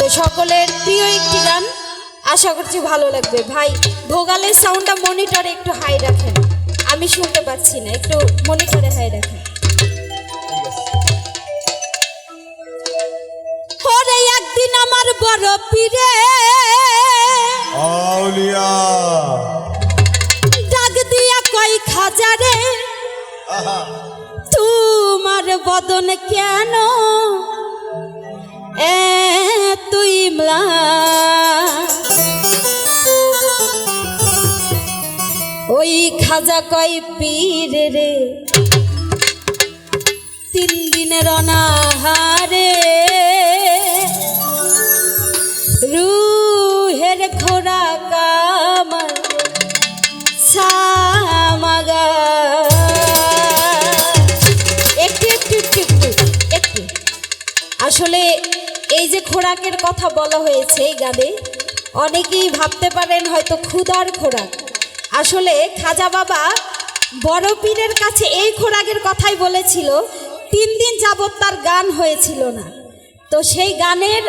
তো সকলের প্রিয় একটি গান। আশা করছি ভালো লাগবে। ভাই ভোগালের সাউন্ডটা মনিটরে একটু হাই রাখেন। আমি শুনতে পাচ্ছি না একটু মনিটরে হাই রাখেন। একদিন আমার বড় পীরে। আউলিয়া। ডাক দিয়া কই খাজারে তোমার বদন কেন? এ খাজা কয় পীর রে। তিন দিনের অনাহারে রুহের খোরা কামার সামাগা একটু একটু একটু। আসলে এই যে খোরাকের কথা বলা হয়েছে এই গানে, অনেকেই ভাবতে পারেন হয়তো ক্ষুধার খোরাক। আসলে খাজা বাবা বড় পীরের কাছে এই খোরাকের কথাই বলেছিল, তিন দিন যাবৎ তার গান হয়েছিল না। তো সেই গানের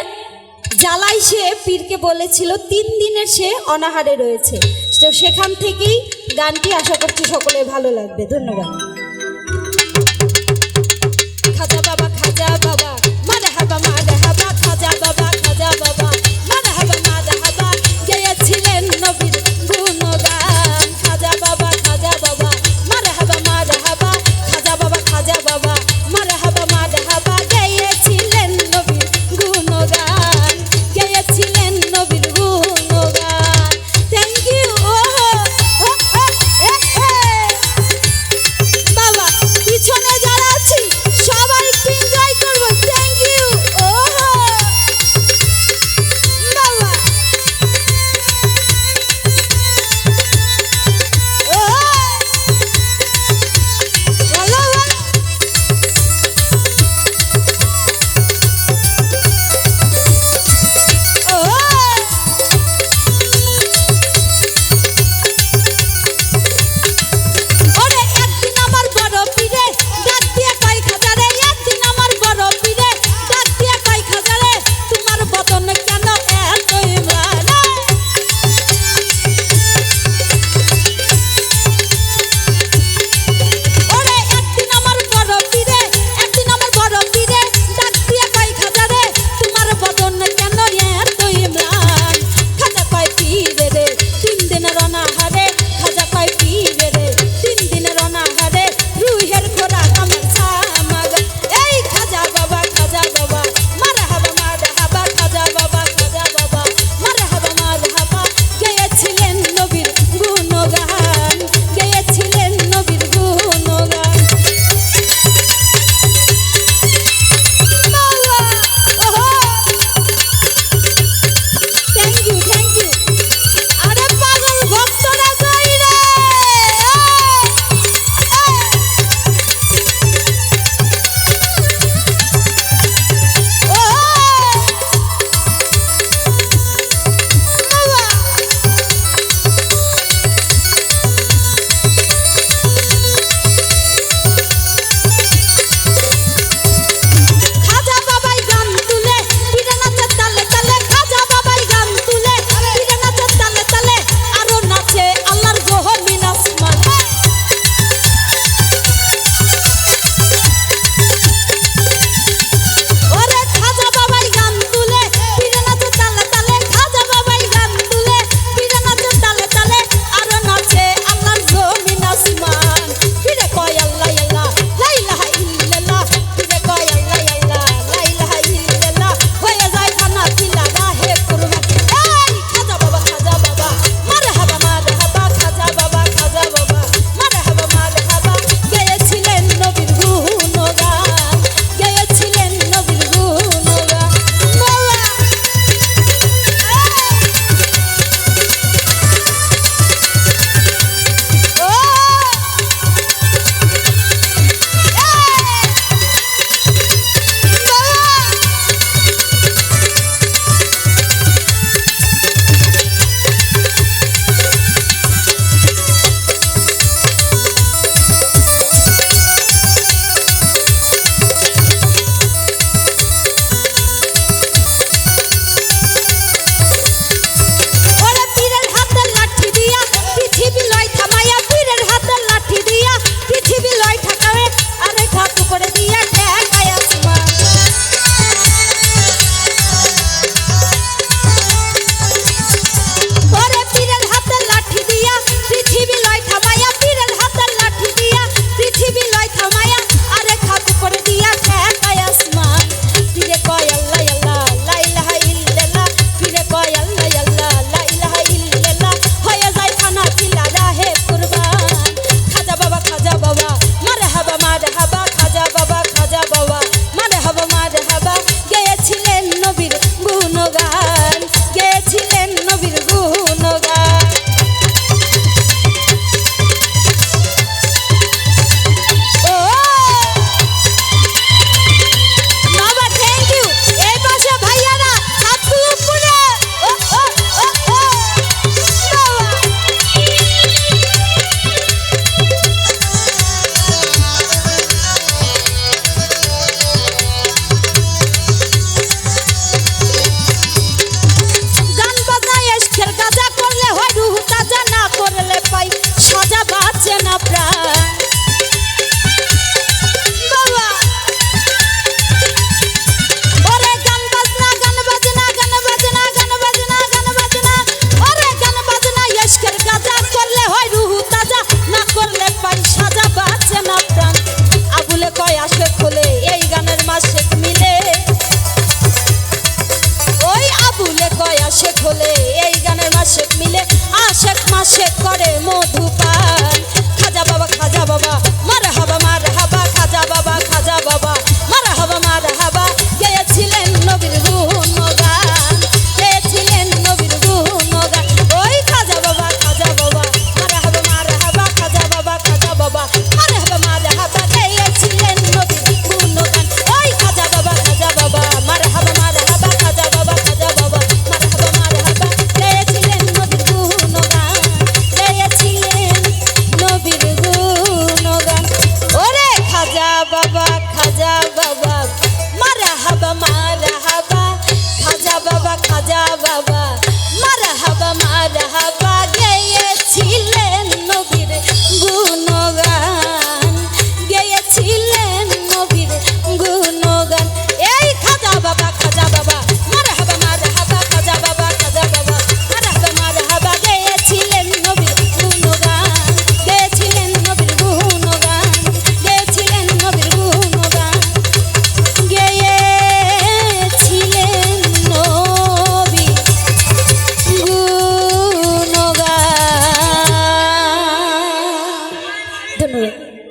জ্বালাই সে পীরকে বলেছিল, তিন দিনের সে অনাহারে রয়েছে। তো সেখান থেকেই গানটি আশা করছি সকলে ভালো লাগবে। ধন্যবাদ। খাজা বাবা খাজা বাবা।